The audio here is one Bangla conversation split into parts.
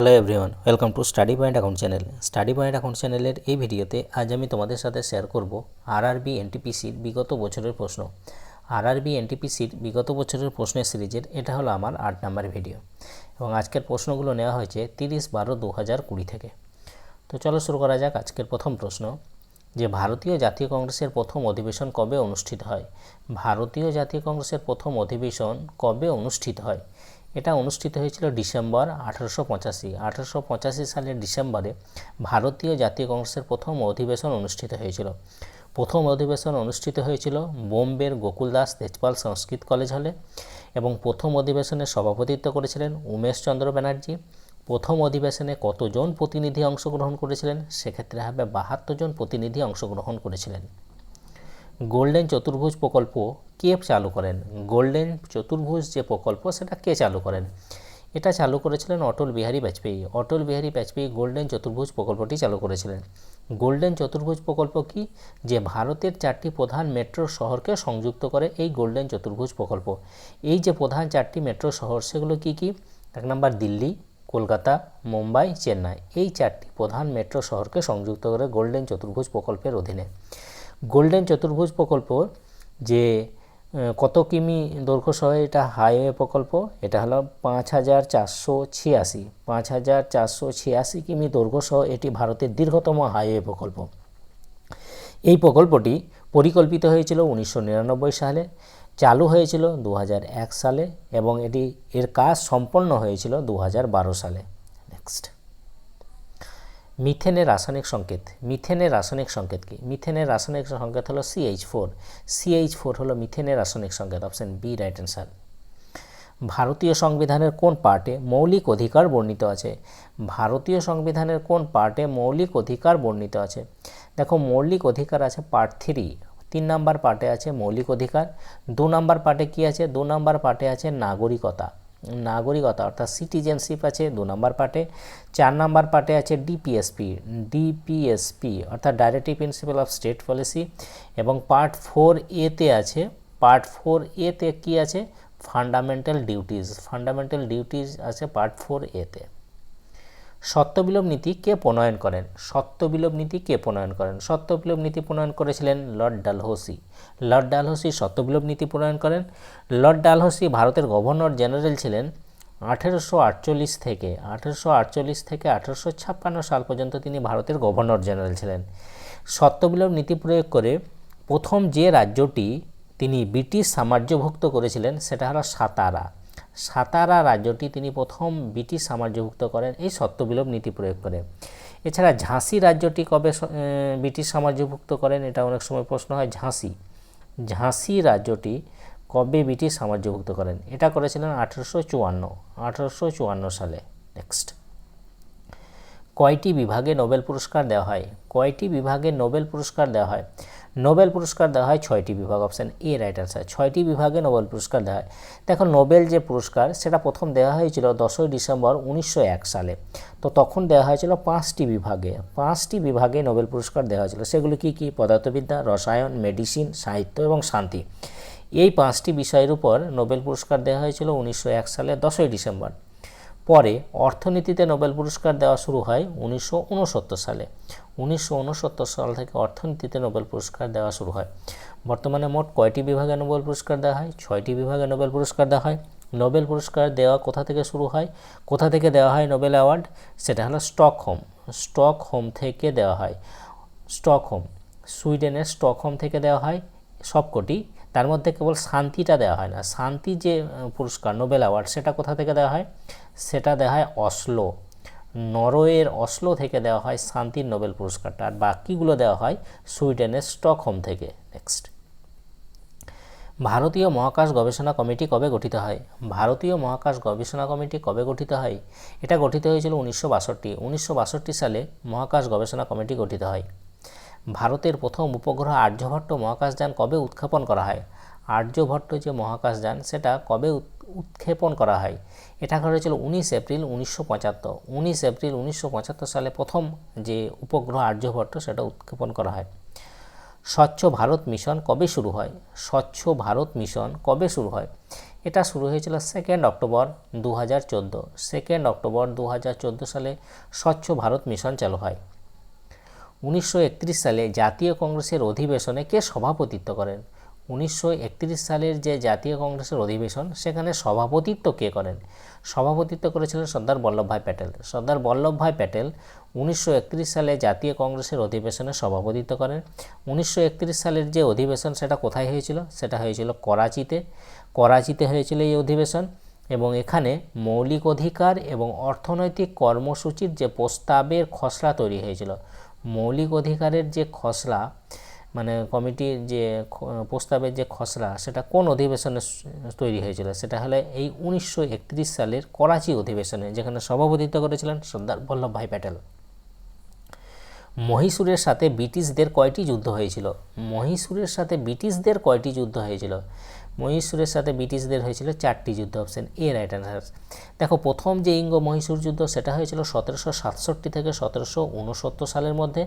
Hello everyone welcome to study point account channel study point account চ্যানেলের এই ভিডিওতে আজ আমি তোমাদের সাথে শেয়ার করব আরআরবি এনটিপিসির বিগত বছরের প্রশ্ন। আরআরবি এনটিপিসির বিগত বছরের প্রশ্নের সিরিজের, এটা হলো আমার আট নাম্বার ভিডিও। এবং আজকের প্রশ্নগুলো নেওয়া হয়েছে তিরিশ বারো দু হাজার কুড়ি থেকে। তো চলো শুরু করা যাক আজকের প্রথম প্রশ্ন। যে ভারতীয় জাতীয় কংগ্রেসের প্রথম অধিবেশন কবে অনুষ্ঠিত হয়? ভারতীয় জাতীয় কংগ্রেসের প্রথম অধিবেশন কবে অনুষ্ঠিত হয়? এটা অনুষ্ঠিত হয়েছিল ডিসেম্বর আঠারোশো পঁচাশি। আঠারোশো পঁচাশি সালের ডিসেম্বরে ভারতীয় জাতীয় কংগ্রেসের প্রথম অধিবেশন অনুষ্ঠিত হয়েছিল। প্রথম অধিবেশন অনুষ্ঠিত হয়েছিল বোম্বের গোকুলদাস তেজপাল সংস্কৃত কলেজ হলে এবং প্রথম অধিবেশনে সভাপতিত্ব করেছিলেন উমেশ চন্দ্র ব্যানার্জি। প্রথম অধিবেশনে কতজন প্রতিনিধি অংশগ্রহণ করেছিলেন? সেক্ষেত্রে হবে বাহাত্তর জন প্রতিনিধি অংশগ্রহণ করেছিলেন। গোল্ডেন চতুর্ভুজ প্রকল্প কে চালু করেন? গোল্ডেন চতুর্ভুজ যে প্রকল্প, সেটা কে চালু করেন? এটা চালু করেছিলেন অটল বিহারী বাজপেয়ী। অটল বিহারী বাজপেয়ী গোল্ডেন চতুর্ভুজ প্রকল্পটি চালু করেছিলেন। গোল্ডেন চতুর্ভুজ প্রকল্প কি? যে ভারতের চারটি প্রধান মেট্রো শহরকে সংযুক্ত করে এই গোল্ডেন চতুর্ভুজ প্রকল্প। এই যে প্রধান চারটি মেট্রো শহর, সেগুলো কি কি? এক নম্বর দিল্লি, কলকাতা, মুম্বাই, চেন্নাই। এই চারটি প্রধান মেট্রো শহরকে সংযুক্ত করে গোল্ডেন চতুর্ভুজ প্রকল্পের অধীনে। গোল্ডেন চতুর্ভুজ প্রকল্প যে কত কিমি দৈর্ঘ্য সহ এটা হাইওয়ে প্রকল্প, এটা হলো পাঁচ হাজার চারশো ছিয়াশি, পাঁচ হাজার চারশো ছিয়াশি কিমি দৈর্ঘ্য সহ এটি ভারতের দীর্ঘতম হাইওয়ে প্রকল্প। এই প্রকল্পটি পরিকল্পিত হয়েছিল উনিশশো নিরানব্বই সালে, চালু হয়েছিল দু সালে এবং এটি এর কাজ সম্পন্ন হয়েছিল দু হাজার বারো সালে। নেক্সট মিথেনের রাসায়নিক সংকেত। মিথেনের রাসায়নিক সংকেত কি? মিথেনের রাসায়নিক সংকেত হলো সিএইচ ফোর সিএইচ ফোর হলো মিথেনের রাসায়নিক সংকেত অপশন বি রাইট অ্যান্সার ভারতীয় সংবিধানের কোন পার্টে মৌলিক অধিকার বর্ণিত আছে? ভারতীয় সংবিধানের কোন পার্টে মৌলিক অধিকার বর্ণিত আছে? দেখো, মৌলিক অধিকার আছে পার্ট থ্রি তিন নাম্বার পার্টে আছে মৌলিক অধিকার। দু নাম্বার পার্টে কি আছে? দু নাম্বার পার্টে আছে নাগরিকতা। নাগরিকতা, অর্থাৎ সিটিজেনশিপ আছে দু নম্বর পার্টে, চার নম্বর পার্টে আছে ডিপিএসপি ডিপিএসপি অর্থাৎ directive principal of state policy এবং পার্ট ফোর এতে আছে পার্ট ফোর এতে কি আছে? ফান্ডামেন্টাল ডিউটিজ ফান্ডামেন্টাল ডিউটিজ আছে পার্ট ফোর এতে সত্যবিলোপ নীতি কে প্রণয়ন করেন? সত্যবিলোপ নীতি কে প্রণয়ন করেন? সত্যবিলোপ নীতি প্রণয়ন করেছিলেন লর্ড ডালহৌসি। লর্ড ডালহৌসি সত্যবিলোপ নীতি প্রণয়ন করেন। লর্ড ডালহৌসি ভারতের গভর্নর জেনারেল ছিলেন আঠেরোশো আটচল্লিশ থেকে। আঠেরোশো আটচল্লিশ থেকে আঠেরোশো ছাপ্পান্ন সাল পর্যন্ত তিনি ভারতের গভর্নর জেনারেল ছিলেন। সত্যবিলোপ নীতি প্রয়োগ করে প্রথম যে রাজ্যটি তিনি ব্রিটিশ সাম্রাজ্যভুক্ত করেছিলেন, সেটা হলো সাতারা। সাতারা রাজ্যটি তিনি প্রথম ব্রিটিশ সাম্রাজ্যভুক্ত করেন এই সত্যবিলোপ নীতি প্রয়োগ করে। এছাড়া ঝাঁসি রাজ্যটি কবে ব্রিটিশ সাম্রাজ্যভুক্ত করেন এটা অনেক সময় প্রশ্ন হয়। ঝাঁসি ঝাঁসি রাজ্যটি কবে ব্রিটিশ সাম্রাজ্যভুক্ত করেন? এটা করেছিলেন আঠেরোশো চুয়ান্ন আঠেরোশো চুয়ান্ন সালে। নেক্সট কয়টি বিভাগে নোবেল পুরস্কার দেওয়া হয়? কয়টি বিভাগে নোবেল পুরস্কার দেওয়া হয়? নোবেল পুরস্কার দেওয়া হয় ছয়টি বিভাগ অপশান এ রাইট আনসার ছয়টি বিভাগে নোবেল পুরস্কার দেওয়া হয়। দেখো, নোবেল যে পুরস্কার, সেটা প্রথম দেওয়া হয়েছিল দশই ডিসেম্বর উনিশশো এক সালে। তো তখন দেওয়া হয়েছিল পাঁচটি বিভাগে। পাঁচটি বিভাগে নোবেল পুরস্কার দেওয়া হয়েছিল। সেগুলো কি কি? পদার্থবিদ্যা, রসায়ন মেডিসিন সাহিত্য এবং শান্তি। এই পাঁচটি বিষয়ের উপর নোবেল পুরস্কার দেওয়া হয়েছিল উনিশশো এক সালে, দশই ডিসেম্বর। পরে অর্থনীতিতে নোবেল পুরস্কার দেওয়া শুরু হয় উনিশশো উনসত্তর সালে। উনিশশো উনসত্তর সাল থেকে অর্থনীতিতে নোবেল পুরস্কার দেওয়া শুরু হয়। বর্তমানে মোট কয়টি বিভাগে নোবেল পুরস্কার দেওয়া হয়? ছয়টি বিভাগে নোবেল পুরস্কার দেওয়া হয়। নোবেল পুরস্কার দেওয়া কোথা থেকে শুরু হয়? কোথা থেকে দেওয়া হয় নোবেল অ্যাওয়ার্ড? সেটা হলো স্টকহোম। স্টকহোম থেকে দেওয়া হয়। স্টকহোম। সুইডেনের স্টকহোম থেকে দেওয়া হয় সবকটি। তার মধ্যে কেবল শান্তিটা দেওয়া হয় না। শান্তি যে পুরস্কার, নোবেল অ্যাওয়ার্ড, সেটা কোথা থেকে দেওয়া হয়? সেটা দেওয়া হয় অসলো। নরওয়ের অসলো থেকে দেওয়া হয় শান্তির নোবেল পুরস্কারটা। আর বাকিগুলো দেওয়া হয় সুইডেনের স্টকহোম থেকে। নেক্সট। ভারতীয় মহাকাশ গবেষণা কমিটি কবে গঠিত হয়? ভারতীয় মহাকাশ গবেষণা কমিটি কবে গঠিত হয়? এটা গঠিত হয়েছিল উনিশশো বাষট্টি। উনিশশো বাষট্টি সালে মহাকাশ গবেষণা কমিটি গঠিত হয়। ভারতের প্রথম উপগ্রহ আর্যভট্ট মহাকাশযান কবে উৎক্ষেপণ করা হয়? আর্যভট্ট যে মহাকাশযান, সেটা কবে উৎক্ষেপণ করা হয়? এটা হয়েছিল উনিশ এপ্রিল উনিশশো পঁচাত্তর। উনিশ এপ্রিল উনিশশো পঁচাত্তর সালে প্রথম যে উপগ্রহ আর্যভট্ট, সেটা উৎক্ষেপণ করা হয়। স্বচ্ছ ভারত মিশন কবে শুরু হয়? স্বচ্ছ ভারত মিশন কবে শুরু হয়? এটা শুরু হয়েছিল সেকেন্ড অক্টোবর দু হাজার চোদ্দ। সেকেন্ড অক্টোবর দু হাজার চোদ্দ সালে স্বচ্ছ ভারত মিশন চালু হয়। উনিশশো একত্রিশ সালে জাতীয় কংগ্রেসের অধিবেশনে কে সভাপতিত্ব করেন? উনিশশো একত্রিশ সালের যে জাতীয় কংগ্রেসের অধিবেশন, সেখানে সভাপতিত্ব কে করেন? সভাপতিত্ব করেছিলেন সর্দার বল্লভভাই প্যাটেল। সর্দার বল্লভভাই প্যাটেল উনিশশো একত্রিশ সালে জাতীয় কংগ্রেসের অধিবেশনে সভাপতিত্ব করেন। উনিশশো একত্রিশ সালের যে অধিবেশন, সেটা কোথায় হয়েছিল? সেটা হয়েছিল করাচিতে। করাচিতে হয়েছিল এই অধিবেশন এবং এখানে মৌলিক অধিকার এবং অর্থনৈতিক কর্মসূচির যে প্রস্তাবের খসড়া তৈরি হয়েছিল। মৌলিক অধিকারের যে খসড়া মানে কমিটির যে প্রস্তাবের যে খসড়া, সেটা কোন অধিবেশনে তৈরি হয়েছিল? সেটা হলে এই উনিশশো একত্রিশ সালের করাচি অধিবেশনে, যেখানে সভাপতিত্ব করেছিলেন সর্দার বল্লভভাই প্যাটেল। মহীশূরের সাথে ব্রিটিশদের কয়টি যুদ্ধ হয়েছিল? মহীশূরের সাথে ব্রিটিশদের কয়টি যুদ্ধ হয়েছিল? মহীশূরের সাথে ব্রিটিশদের হয়েছিল চারটি যুদ্ধ অপশন এ রাইট অ্যান্সার দেখো, প্রথম যে ইঙ্গ মহীশূর যুদ্ধ, সেটা হয়েছিল সতেরোশো সাতষট্টি থেকে সতেরোশো উনসত্তর সালের মধ্যে।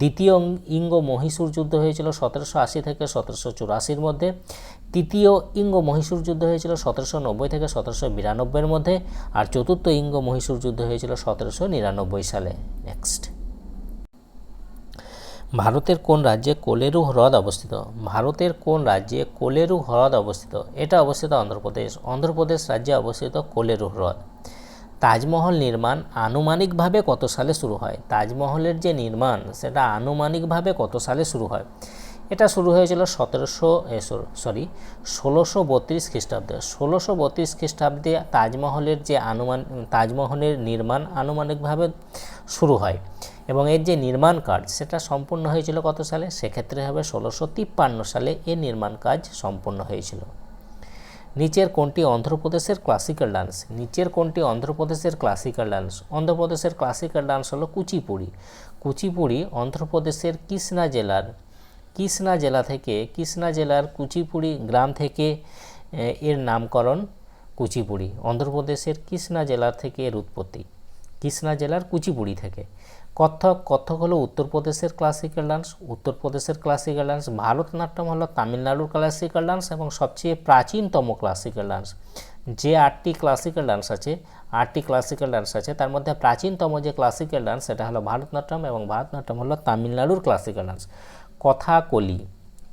দ্বিতীয় ইঙ্গ মহীশূর যুদ্ধ হয়েছিল সতেরোশো আশি থেকে সতেরোশো চুরাশির মধ্যে। তৃতীয় ইঙ্গ মহীশূর যুদ্ধ হয়েছিল সতেরোশো নব্বই থেকে সতেরোশো বিরানব্বইয়ের মধ্যে। আর চতুর্থ ইঙ্গ মহীশূর যুদ্ধ হয়েছিল সতেরোশো নিরানব্বই সালে। নেক্সট ভারতের কোন রাজ্যে কোলেরু হ্রদ অবস্থিত? ভারতের কোন রাজ্যে কোলেরু হ্রদ অবস্থিত? এটা অবস্থিত অন্ধ্রপ্রদেশ। অন্ধ্রপ্রদেশ রাজ্যে অবস্থিত কোলেরু হ্রদ। তাজমহল নির্মাণ আনুমানিকভাবে কত সালে শুরু হয়? তাজমহলের যে নির্মাণ, সেটা আনুমানিকভাবে কত সালে শুরু হয়? এটা শুরু হয়েছিল সতেরোশো সরি, ষোলোশো বত্রিশ খ্রিস্টাব্দে। ষোলোশো বত্রিশ খ্রিস্টাব্দে তাজমহলের যে আনুমান, তাজমহলের নির্মাণ আনুমানিকভাবে শুরু হয়। এবং এর যে নির্মাণ কাজ, সেটা সম্পূর্ণ হয়েছিল কত সালে? সেক্ষেত্রে হবে ষোলোশো তিপ্পান্ন সালে এর নির্মাণ কাজ সম্পূর্ণ হয়েছিল। নিচের কোনটি অন্ধ্রপ্রদেশের ক্লাসিক্যাল ডান্স নিচের কোনটি অন্ধ্রপ্রদেশের ক্লাসিক্যাল ডান্স অন্ধ্রপ্রদেশের ক্লাসিক্যাল ডান্স হলো কুচিপুড়ি। কুচিপুড়ি অন্ধ্রপ্রদেশের কৃষ্ণা জেলার, কৃষ্ণা জেলা থেকে, কৃষ্ণা জেলার কুচিপুড়ি গ্রাম থেকে এর নামকরণ কুচিপুড়ি, অন্ধ্রপ্রদেশের কৃষ্ণা জেলার থেকে এর উৎপত্তি। কৃষ্ণা জেলার কুচিপুড়ি থেকে। কত্থক কত্থক হলো উত্তরপ্রদেশের ক্লাসিক্যাল ডান্স উত্তরপ্রদেশের ক্লাসিক্যাল ডান্স ভারতনাট্যম হলো তামিলনাড়ুর ক্লাসিক্যাল ডান্স এবং সবচেয়ে প্রাচীনতম ক্লাসিক্যাল ডান্স যে আটটি ক্লাসিক্যাল ডান্স আছে, আটটি ক্লাসিক্যাল ডান্স আছে, তার মধ্যে প্রাচীনতম যে ক্লাসিক্যাল ডান্স সেটা হলো ভারতনাট্যম এবং ভারতনাট্যম হলো তামিলনাড়ুর ক্লাসিক্যাল ডান্স কথাকলি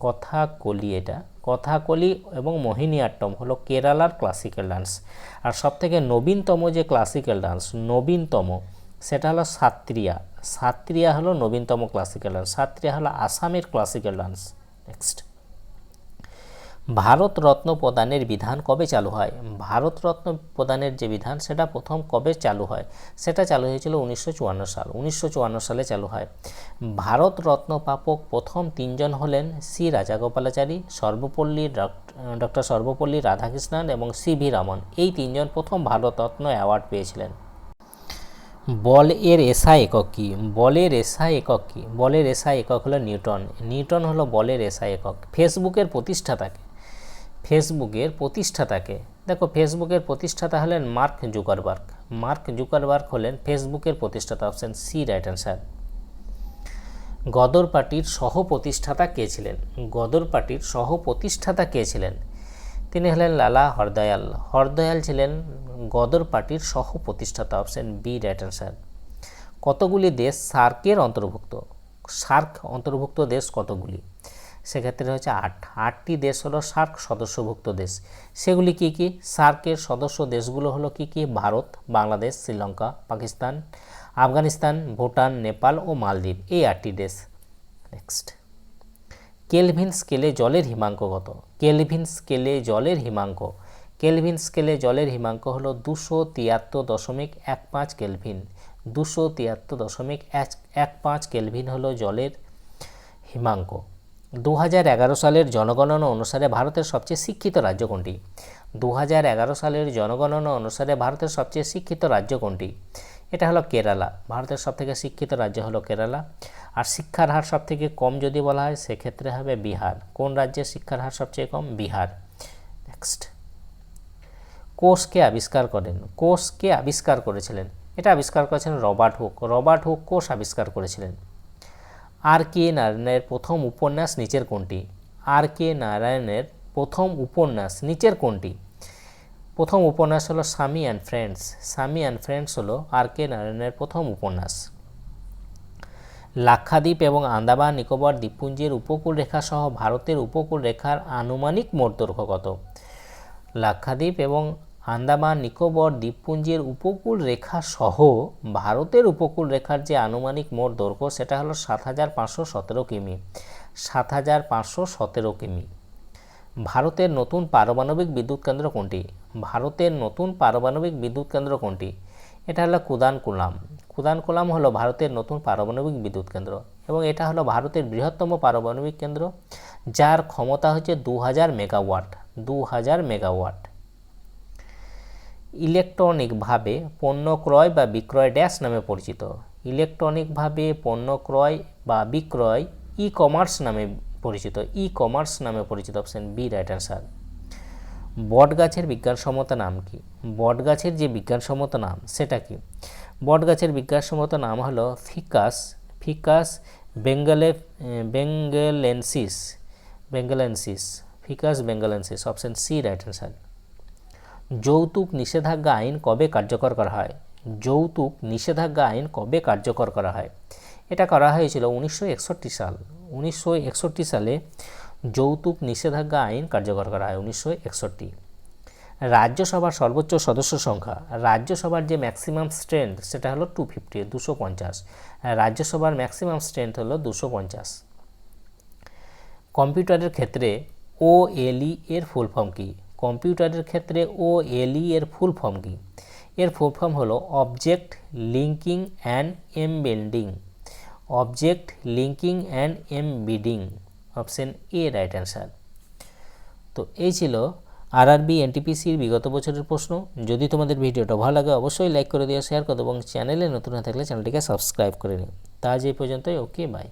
কথাকলি এটা। কথাকলি এবং মোহিনীআট্টম হলো কেরালার ক্লাসিক্যাল ডান্স আর সবথেকে নবীনতম যে ক্লাসিক্যাল ডান্স নবীনতম, সেটা হলো সাত্রিয়া। সাত্রিয়া হলো নবীনতম ক্লাসিক্যাল ডান্স সাত্রিয়া হলো আসামের classical dance next Bharat Ratna প্রদানের বিধান কবে চালু হয়? ভারত রত্ন প্রদানের যে বিধান, সেটা প্রথম কবে চালু হয়? সেটা চালু হয়েছিল উনিশশো চুয়ান্ন সাল। উনিশশো চুয়ান্ন সালে চালু হয়। ভারত রত্ন প্রাপক প্রথম তিনজন হলেন সি রাজাগোপালাচারী, সর্বপল্লী ডক্টর সর্বপল্লী রাধাকৃষ্ণন এবং সি ভি রামন। এই তিনজন প্রথম ভারতরত্ন অ্যাওয়ার্ড পেয়েছিলেন। বল এর এসআই একক কি? বলের এসআই একক কি? বলের এসআই একক হলো নিউটন। নিউটন হলো বলের এসআই একক। ফেসবুকের প্রতিষ্ঠাতাকে ফেসবুকের প্রতিষ্ঠাতাকে। দেখো, ফেসবুকের প্রতিষ্ঠাতা হলেন মার্ক জুকারবার্গ। মার্ক জুকারবার্গ হলেন ফেসবুকের প্রতিষ্ঠাতা, option C right answer Ghadar পার্টির সহ প্রতিষ্ঠাতা কে ছিলেন? গদর পার্টির সহ প্রতিষ্ঠাতা কে ছিলেন? তিনি হলেন লালা হরদয়াল। হরদয়াল ছিলেন গদর পার্টির সহ প্রতিষ্ঠাতা অপশন বি রাইট অ্যান্সার কতগুলি দেশ সার্কের অন্তর্ভুক্ত? সার্ক অন্তর্ভুক্ত দেশ কতগুলি? সেক্ষেত্রে হচ্ছে আট। আটটি দেশ হলো সার্ক সদস্যভুক্ত দেশ। সেগুলি কি কি? সার্কের সদস্য দেশগুলো হলো কি কি? ভারত, বাংলাদেশ, শ্রীলঙ্কা, পাকিস্তান, আফগানিস্তান, ভুটান, নেপাল ও মালদ্বীপ। এই আটটি দেশ। নেক্সট কেলভিন স্কেলে জলের হিমাঙ্ক কত? কেলভিন স্কেলে জলের হিমাঙ্ক। কেলভিন স্কেলে জলের হিমাঙ্ক হলো দুশো তিয়াত্তর দশমিক এক পাঁচ কেলভিন। দুশো তিয়াত্তর দশমিক এক পাঁচ কেলভিন হলো জলের হিমাঙ্ক। দু হাজার এগারো সালের জনগণনা অনুসারে ভারতের সবচেয়ে শিক্ষিত রাজ্য কোনটি? দু হাজার এগারো সালের জনগণনা অনুসারে ভারতের সবচেয়ে শিক্ষিত রাজ্য কোনটি? এটা হলো কেরালা। ভারতের সবথেকে শিক্ষিত রাজ্য হলো কেরালা। আর শিক্ষার হার সবথেকে কম যদি বলা হয়, সেক্ষেত্রে হবে বিহার। কোন রাজ্যের শিক্ষার হার সবচেয়ে কম? বিহার। নেক্সট কোষকে আবিষ্কার করেন। কোষকে আবিষ্কার করেছিলেন। এটা আবিষ্কার করেছিলেন রবার্ট হুক। রবার্ট হুক কোষ আবিষ্কার করেছিলেন। আর কে নারায়ণের প্রথম উপন্যাস নিচের কোনটি? আর কে নারায়ণের প্রথম উপন্যাস নিচের কোনটি? প্রথম উপন্যাস হলো Swami and friends Swami and friends হলো আর কে নারায়ণের প্রথম উপন্যাস। লাক্ষাদ্বীপ এবং আন্দামান নিকোবর দ্বীপপুঞ্জের উপকূল রেখা সহ ভারতের উপকূল রেখার আনুমানিক মোট দৈর্ঘ্য কত? লাক্ষাদ্বীপ এবং আন্দামান, নিকোবর, দ্বীপপুঞ্জের উপকূল রেখা সহ ভারতের উপকূল রেখার যে আনুমানিক মোট দৈর্ঘ্য, সেটা হলো সাত হাজার পাঁচশো সতেরো কিমি। সাত হাজার পাঁচশো সতেরো কিমি। ভারতের নতুন পারমাণবিক বিদ্যুৎ কেন্দ্র কোনটি? ভারতের নতুন পারমাণবিক বিদ্যুৎ কেন্দ্র কোনটি? এটা হলো কুদানকুলাম। কুদানকুলাম হলো ভারতের নতুন পারমাণবিক বিদ্যুৎ কেন্দ্র এবং এটা হলো ভারতের বৃহত্তম পারমাণবিক কেন্দ্র, যার ক্ষমতা হচ্ছে দু হাজার মেগাওয়াট। দু হাজার মেগাওয়াট। ইলেকট্রনিকভাবে পণ্য ক্রয় বা বিক্রয় ড্যাশ নামে পরিচিত। ইলেকট্রনিকভাবে পণ্য ক্রয় বা বিক্রয় ই কমার্স নামে পরিচিত। ই কমার্স নামে পরিচিত অপশন বি, রাইট অ্যান্সার। বট গাছের বিজ্ঞানসম্মত নাম কি? বট গাছের যে বিজ্ঞানসম্মত নাম, সেটা কি? বট গাছের বিজ্ঞানসম্মত নাম হলো ফিকাস ফিকাস বেঙ্গলে, benghalensis benghalensis, ficus benghalensis, option C, right answer. যৌতুক নিষেধাজ্ঞা আইন কবে কার্যকর করা হয়? যৌতুক নিষেধাজ্ঞা আইন কবে কার্যকর করা হয়? এটা করা হয়েছিল উনিশশো একষট্টি সাল। উনিশশো একষট্টি সালে যৌতুক নিষেধাজ্ঞা আইন কার্যকর করা হয় উনিশশো একষট্টি। রাজ্যসভার সর্বোচ্চ সদস্য সংখ্যা। রাজ্যসভার যে ম্যাক্সিমাম স্ট্রেংথ সেটা হলো টু ফিফটি দুশো পঞ্চাশ। রাজ্যসভার ম্যাক্সিমাম স্ট্রেংথ হলো দুশো পঞ্চাশ। কম্পিউটারের ক্ষেত্রে ও এলই এর ফুল ফর্ম কী? কম্পিউটারের ক্ষেত্রে ও এলই এর ফুল ফর্ম কী? এর ফুল ফর্ম হলো object linking and embedding object linking and embedding option A right answer তো এই ছিল আরআরবি এনটিপিসির বিগত বছরের প্রশ্ন। যদি তোমাদের ভিডিওটা ভালো লাগে, অবশ্যই লাইক করে দিও শেয়ার করো এবং চ্যানেলে নতুন হয়ে থাকলে চ্যানেলটিকে সাবস্ক্রাইব করে নিও। তা এই পর্যন্তই ওকে বাই